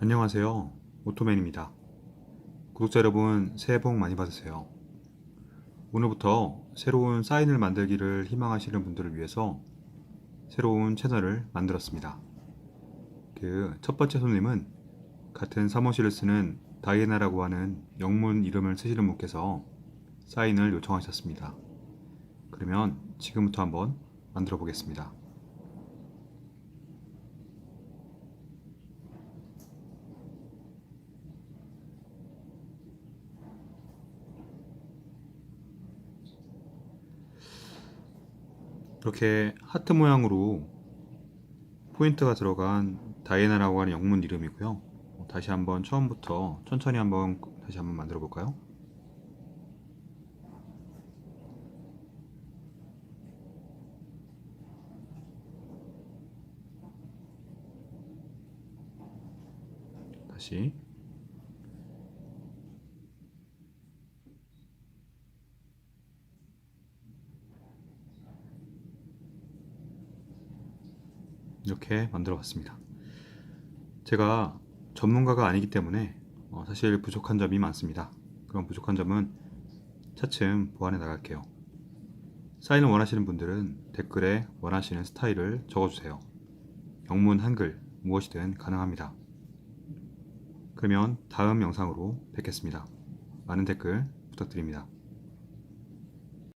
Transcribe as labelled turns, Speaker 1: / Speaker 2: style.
Speaker 1: 안녕하세요. 오토맨입니다. 구독자 여러분, 새해 복 많이 받으세요. 오늘부터 새로운 사인을 만들기를 희망하시는 분들을 위해서 새로운 채널을 만들었습니다. 그 첫 번째 손님은 같은 사무실을 쓰는 다이애나라고 하는 영문 이름을 쓰시는 분께서 사인을 요청하셨습니다. 그러면 지금부터 한번 만들어 보겠습니다. 이렇게 하트 모양으로 포인트가 들어간 다이애나라고 하는 영문 이름이고요. 어, 다시 한번 처음부터 천천히 한번 다시 한번 만들어 볼까요? 다시 이렇게 만들어 봤습니다. 제가 전문가가 아니기 때문에 어, 사실 부족한 점이 많습니다. 그런 부족한 점은 차츰 보완해 나갈게요. 사인을 원하시는 분들은 댓글에 원하시는 스타일을 적어주세요. 영문 한글 무엇이든 가능합니다. 그러면 다음 영상으로 뵙겠습니다. 많은 댓글 부탁드립니다.